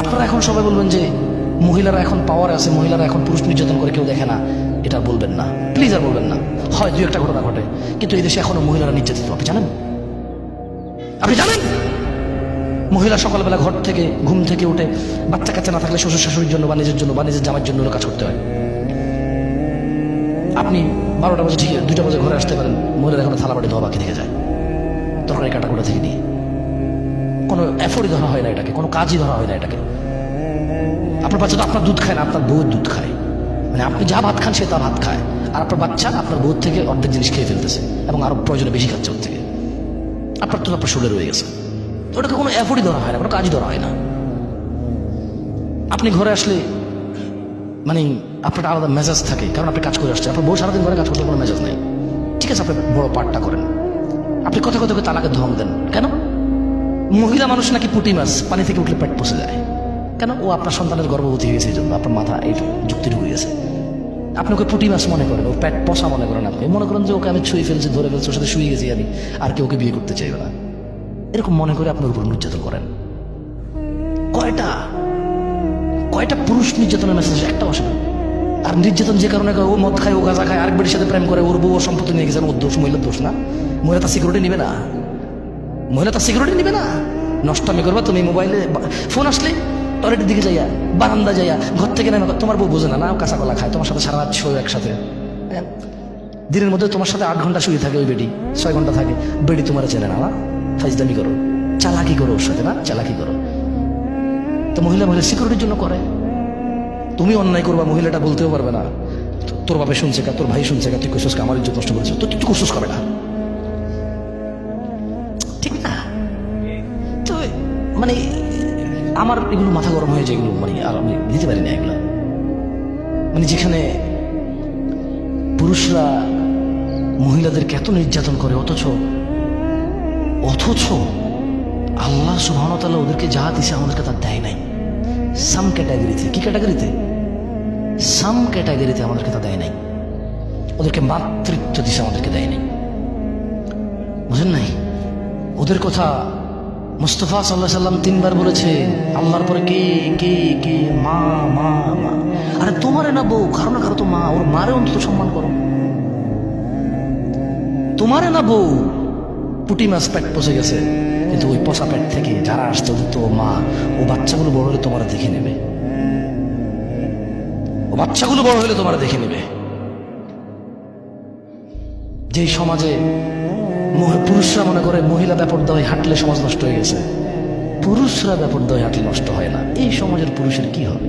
আপনারা এখন সবাই বলবেন যে মহিলারা এখন পাওয়ার আছে, মহিলারা এখন পুরুষ নির্যাতন করে কেউ দেখে না, এটা বলবেন না। প্লিজ আর বলবেন না। হয় দুই একটা ঘটনা ঘটে, কিন্তু এই দেশে এখনও মহিলারা নির্যাতিত। আপনি জানেন? আপনি জানেন? মহিলা সকালবেলা ঘর থেকে, ঘুম থেকে উঠে বাচ্চা কাচ্চা না থাকলে শ্বশুর শাশুড়ির জন্য বা নিজের জন্য বা নিজের জামার জন্য কাজ করতে হয়। আপনি বারোটা বাজে, ঠিক দুইটা বাজে ঘরে আসতে পারেন, মহিলারা এখন থালা বাড়ি ধোয়া বাকি থেকে যায়। তরকারি কাটাকুটা থেকে নিয়ে। কোনো এফোর্ডই ধরা হয় না এটাকে, কোনো কাজই ধরা হয় না এটাকে। আপনার বাচ্চা তো আপনার দুধ খায় না, আপনার বউয়ের দুধ খায়। মানে আপনি যা ভাত খান সে তা ভাত খায়। আর আপনার বাচ্চা আপনার বউর থেকে অর্ধেক জিনিস খেয়ে ফেলতেছে এবং আরও প্রয়োজনে বেশি খাচ্ছে ওর থেকে। আপনার তো আপনার শুলে রয়ে গেছে। ওটাকে কোনো এফোর্ডই ধরা হয় না, কোনো কাজই ধরা হয় না। আপনি ঘরে আসলে মানে আপনার আলাদা মেজাজ থাকে, কারণ আপনি কাজ করে আসছেন। আপনার বউ সারাদিন ঘরে কাজ করতে কোনো মেজাজ নেই। ঠিক আছে, আপনি বড় পার্টটা করেন। আপনি কথা কথা তালাকে ধম দেন। কেন? মহিলা মানুষ নাকি পুঁটি মাছ? পানি থেকে উঠলে পেট পচে যায়। কেন? ও আপনার সন্তানের গর্ভবতী হয়েছে, এই জন্য আপনার মাথা, এই যুক্তি ঢুকে গেছে। আপনি ওকে পুঁটি মাছ মনে করেন, ও পেট পচা মনে করেন আপনি। মনে করেন যে ওকে আমি ছুঁয়ে ফেলছি, ধরে ফেলছি, ওর সাথে শুয়ে গেছি আমি, আর কেউ ওকে বিয়ে করতে চাইবে না। এরকম মনে করে আপনার উপর নির্যাতন করেন। কয়টা? কয়টা পুরুষ নির্যাতনের মেসেজ একটা না। আর নির্যাতন যে কারণে ও মদ খায়, ও গাঁজা খায় আরেক বেটির সাথে প্রেম করে, ওর বউ সম্পত্তি নিয়ে গেছে, ওর দোষ, মহিলার দোষ না? মহিলা তার সিকিউরিটি নিবে না। মহিলা তার সিকিউরিটি নিবে না? নষ্টামি করবা, তুমি মোবাইলে ফোন আসলে টয়লেটের দিকে যাইয়া বারান্দা যাইয়া, ঘর থেকে নেমে তোমার বউ বোঝে না না কাঁচা কলা খায়, তোমার সাথে সারা রাত শোয় একসাথে? দিনের মধ্যে তোমার সাথে আট ঘণ্টা শুয়ে থাকে ওই বেডি, ছয় ঘণ্টা থাকে। বেডি তোমার চেনে না না ফাইজদামি করো। চালাকি করো ওর সাথে না চালাকি করো। তো মহিলা মহিলা সিকিউরিটির জন্য করে। তুমি অন্যায় করবা, মহিলাটা বলতেও পারবে না। তোর বাপে শুনছে কা, তোর ভাই শুনছে কা, তুই কোশিস আমার ইজ্জত নষ্ট করেছিস তো তুই কোশিস করে না? মানে আমার এগুলো মাথা গরম হয়ে যায়, এগুলো মানে আর আমি দিতে পারি না এগুলো। মানে যেখানে পুরুষরা মহিলাদেরকে এত নির্যাতন করে, অথচ অথচ আল্লাহ সুবাহতাল্লাহ ওদেরকে যা দিছে আমাদেরকে তা দেয় নাই। সাম ক্যাটাগরিতে কি ক্যাটাগরিতে সাম ক্যাটাগরিতে আমাদেরকে তা দেয় নাই। ওদেরকে মাতৃত্ব দিছে আমাদেরকে দেয় নাই। বুঝেন নাই? ওদের কথা মুস্তফা সাল্লাহ সাল্লাম তিনবার বলেছে, আল্লাহর পরে কে কে কে, মা মা মা? আরে তোমারে না বউ, কারও না কারও তো মা, ওর মারে অন্তত সম্মান করো। তোমারে না বউ, পুটি মাছ পেট পচে গেছে, কিন্তু ওই পচা পেট থেকে যারা ওদের তো মা, ও বাচ্চাগুলো বড় হলে তোমার দেখে নেবে। ও বাচ্চাগুলো বড় হলে তোমার দেখে নেবে। যেই সমাজে পুরুষরা মনে করে মহিলা ব্যাপার দয় হাঁটলে সমাজ নষ্ট হয়ে গেছে। পুরুষরা ব্যাপার দয় হাঁটলে নষ্ট হয় না। এই সমাজের পুরুষের কি হবে?